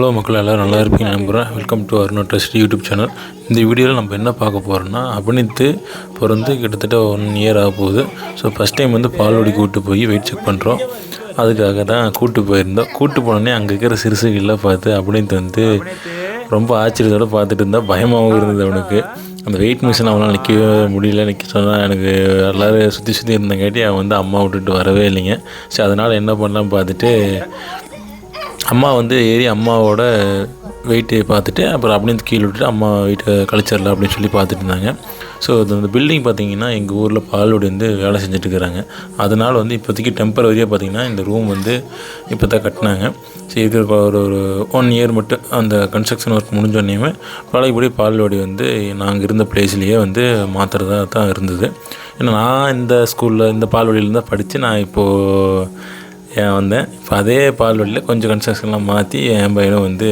Hello மக்கள் எல்லோரும் நல்லா இருப்பீங்க நம்புகிறேன் welcome to Aruna trust YouTube channel இந்த வீடியோவில் நம்ம என்ன பார்க்க போகிறோம்னா அபினித்து பிறந்து கிட்டத்தட்ட ஒன் இயர் ஆக போகுது. ஸோ ஃபஸ்ட் டைம் வந்து பால்வடி கூப்பிட்டு போய் வெயிட் செக் பண்ணுறோம் அதுக்காக தான் கூப்பிட்டு போயிருந்தோம். கூப்பிட்டு போனோடனே அங்கே இருக்கிற சிறுசுகள்லாம் பார்த்து அபினித்து வந்து ரொம்ப ஆச்சரியத்தோடு பார்த்துட்டு இருந்தால் பயமாகவும் இருந்தது அவனுக்கு. அந்த வெயிட் மிஷின் அவனால் நிற்கவே முடியல. நிற்க சொன்னால் எனக்கு எல்லோரும் சுற்றி சுற்றி இருந்தங்காட்டி அவன் வந்து அம்மா விட்டுட்டு வரவே இல்லைங்க. சரி அதனால் என்ன பண்ணலாம் பார்த்துட்டு அம்மா வந்து ஏறி அம்மாவோட வெயிட்டு பார்த்துட்டு அப்புறம் அப்படியே கீழே விட்டுட்டு அம்மா வீட்டை கழிச்சிடலாம் அப்படின்னு சொல்லி பார்த்துட்டு இருந்தாங்க. ஸோ அந்த பில்டிங் பார்த்தீங்கன்னா எங்கள் ஊரில் பால்வடி வந்து வேலை செஞ்சுட்டு இருக்கிறாங்க. அதனால் வந்து இப்போதைக்கு டெம்பரவரியாக பார்த்தீங்கன்னா இந்த ரூம் வந்து இப்போ தான் கட்டினாங்க. ஸோ இருக்கிற ஒரு ஒரு ஒன் இயர் மட்டும் அந்த கன்ஸ்ட்ரக்ஷன் ஒர்க் முடிஞ்சோடனேயுமே பழையபடி பால்வடி வந்து நாங்கள் இருந்த பிளேஸ்லேயே வந்து மாற்றுறதா தான் இருந்தது. ஏன்னா நான் இந்த ஸ்கூலில் இந்த பால்வடியில் தான் படித்து நான் இப்போது வந்தேன். இப்போ அதே பால்வழியில் கொஞ்சம் கன்ஸ்ட்ரக்ஷன்லாம் மாற்றி என் பையனும் வந்து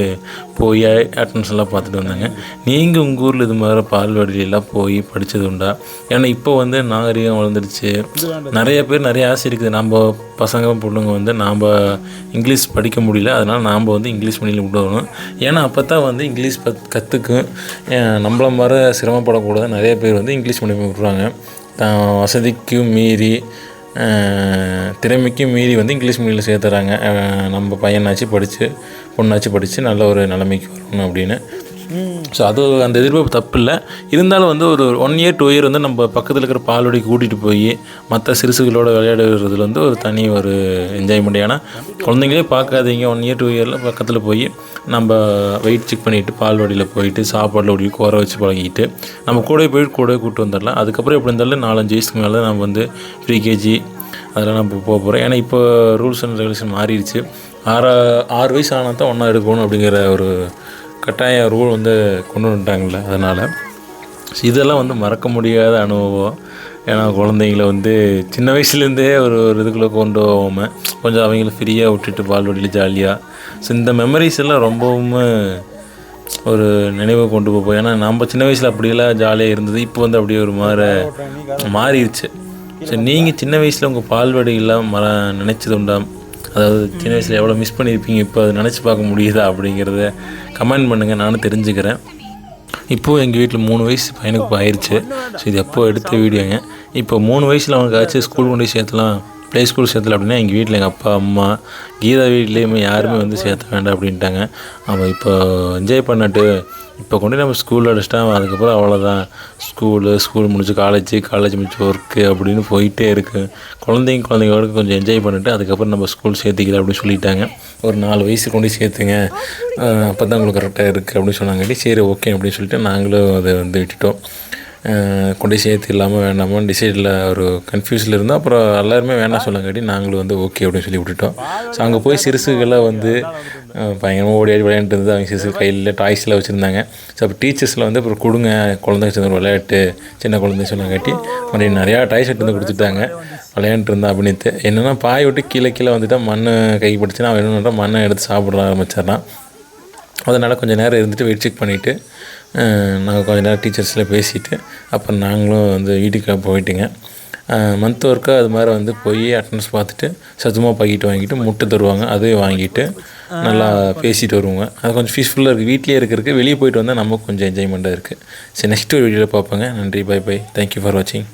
போய் அட்டன்ஸ் எல்லாம் பார்த்துட்டு வந்தாங்க. நீங்கள் உங்கள் ஊரில் இது மாதிரி பால்வழியெல்லாம் போய் படித்தது உண்டா? ஏன்னா இப்போ வந்து நாகரிகம் வளர்ந்துடுச்சு. நிறைய பேர் நிறைய ஆசை இருக்குது. நம்ம பசங்க பொண்ணுங்க வந்து நாம் இங்கிலீஷ் படிக்க முடியல. அதனால் நாம் வந்து இங்கிலீஷ் மொழியில் விடணும் ஏன்னா அப்போ தான் வந்து இங்கிலீஷ் பத் கற்றுக்கும் நம்மள மாதிரி சிரமப்படக்கூடாது நிறைய பேர் வந்து இங்கிலீஷ் மொழி விடுறாங்க வசதிக்கும் மீறி திறமைக்கும் மீறி வந்து இங்கிலீஷ் மீடியில் சேர்த்துறாங்க. நம்ம பையனாச்சு படித்து பொண்ணாச்சு படித்து நல்ல ஒரு நிலைமைக்கு வரணும் அப்படின்னு. ஸோ அது அந்த எதிர்பார்ப்பு தப்பு இல்லை இருந்தாலும் வந்து ஒரு ஒன் இயர் டூ இயர் வந்து நம்ம பக்கத்தில் இருக்கிற பால்வடிக்கு கூட்டிகிட்டு போய் மற்ற சிறுசுகளோட விளையாடுறதுல வந்து ஒரு தனி ஒரு என்ஜாய்மெண்ட் ஏன்னா குழந்தைங்களே பார்க்காதீங்க. ஒன் இயர் டூ இயரில் பக்கத்தில் போய் நம்ம வெயிட் செக் பண்ணிவிட்டு பால்வாடியில் போயிட்டு சாப்பாடில் ஓடி குற வச்சு பழகிட்டு நம்ம கூட போயிட்டு கூட கூப்பிட்டு வந்துடலாம். அதுக்கப்புறம் எப்படி இருந்தாலும் நாலஞ்சு வயசுக்கு மேலே நம்ம வந்து ப்ரீகேஜி அதெல்லாம் நம்ம போக போகிறோம் ஏன்னா இப்போ ரூல்ஸ் அண்ட் ரெகுலேஷன் மாறிடுச்சு. ஆறு ஆறு வயசு ஆனால் தான் ஒன்றா எடுக்கணும் அப்படிங்கிற ஒரு கட்டாய ரூல் வந்து கொண்டு வந்துட்டாங்கள்ல அதனால். இதெல்லாம் வந்து மறக்க முடியாத அனுபவம். ஏன்னா குழந்தைங்கள வந்து சின்ன வயசுலேருந்தே ஒரு ஒரு இதுக்குள்ளே கொண்டு போகாமல் கொஞ்சம் அவங்கள ஃப்ரீயாக விட்டுட்டு பால்வடியில் ஜாலியாக ஸோ இந்த மெமரிஸ் எல்லாம் ரொம்பவும் ஒரு நினைவை கொண்டு போவோம் ஏன்னா நம்ம சின்ன வயசில் அப்படியெல்லாம் ஜாலியாக இருந்தது. இப்போ வந்து அப்படியே ஒரு மாதிரி மாறிடுச்சு. ஸோ நீங்கள் சின்ன வயசில் உங்கள் பால்வடியெல்லாம் மர நினச்சது உண்டாம் அதாவது சின்ன வயசில் எவ்வளோ மிஸ் பண்ணியிருப்பீங்க? இப்போ அதை நினச்சி பார்க்க முடியுதா அப்படிங்கிறத கமெண்ட் பண்ணுங்கள் நானும் தெரிஞ்சுக்கிறேன். இப்போது எங்கள் வீட்டில் மூணு வயசு பையனுக்கு இப்போ ஆயிடுச்சு ஸோ இது எப்போ எடுத்த வீடியோங்க. இப்போ மூணு வயசில் அவனுக்கு ஆச்சு ஸ்கூல் கொண்டு சேர்த்துலாம். ப்ளே ஸ்கூல் சேர்த்தல அப்படின்னா எங்கள் வீட்டில் எங்கள் அப்பா அம்மா கீதா வீட்லேயுமே யாருமே வந்து சேர்த்த வேண்டாம் அப்படின்ட்டாங்க. அவன் இப்போ என்ஜாய் பண்ணட்டு இப்போ கொண்டு நம்ம ஸ்கூலில் அடிச்சிட்டா அதுக்கப்புறம் அவ்வளோதான் ஸ்கூலு ஸ்கூல் முடிச்சு காலேஜ் காலேஜ் முடிச்சு ஒர்க்கு அப்படின்னு போயிட்டே இருக்குது குழந்தைங்க குழந்தைங்களோட கொஞ்சம் என்ஜாய் பண்ணிட்டு அதுக்கப்புறம் நம்ம ஸ்கூல் சேர்த்திக்கலாம் அப்படின்னு சொல்லிட்டாங்க. ஒரு நாலு வயசு கொண்டு சேர்த்துங்க. அப்போ தான் உங்களுக்கு கரெக்டாக இருக்குது அப்படின்னு சொன்னாங்க சரி ஓகே அப்படின்னு சொல்லிட்டு நாங்களும் அதை வந்து விட்டுட்டோம். கொண்டு சேர்த்து இல்லாமல் வேண்டாமான்னு டிசைடில் ஒரு கன்ஃபியூஸில் இருந்தால் அப்புறம் எல்லாருமே வேண்டாம் சொல்லங்காட்டி நாங்களும் வந்து ஓகே அப்படின்னு சொல்லி விட்டுட்டோம். ஸோ அங்கே போய் சிறுசுகள்லாம் வந்து பயங்கரமாக ஓடி ஆடி விளையாண்டு இருந்து அவங்க சிறுசு கையில் டாய்ஸில் வச்சுருந்தாங்க. ஸோ அப்போ டீச்சர்ஸில் வந்து அப்புறம் கொடுங்க குழந்தைங்க சேர்ந்து விளையாட்டு சின்ன குழந்தைங்க சொன்னாங்காட்டி மறுபடியும் நிறையா டாய்ஸ் எடுத்து வந்து கொடுத்துட்டாங்க. விளையாண்டு இருந்தா அப்படின்ட்டு. என்னென்னா பாய் விட்டு கீழே கீழே வந்துட்டால் மண் கை பிடிச்சினா அவன் என்ன மண்ணை எடுத்து சாப்பிட ஆரம்பிச்சிடறான். அதனால் கொஞ்சம் நேரம் இருந்துட்டு வெயிட் செக் பண்ணிவிட்டு நாங்கள் கொஞ்ச நேரம் டீச்சர்ஸில் பேசிவிட்டு அப்புறம் நாங்களும் வந்து வீட்டுக்கு போயிட்டுங்க. மந்த் ஒர்க்காக அது மாதிரி வந்து போய் அட்டன்ஸ் பார்த்துட்டு சத்துமா பாக்கெட் வாங்கிட்டு முட்டை தருவாங்க அதையும் வாங்கிட்டு நல்லா பேசிட்டு வருவோங்க. அது கொஞ்சம் பீஸ்ஃபுல்லாக இருக்குது வீட்லேயே இருக்கிறதுக்கு வெளியே போயிட்டு வந்தால் நமக்கு கொஞ்சம் என்ஜாய்மெண்ட்டாக இருக்குது சரி நெக்ஸ்ட் ஒரு வீடியோவில் பார்ப்போங்க. நன்றி பை பை தேங்க்யூ ஃபார் வாட்சிங்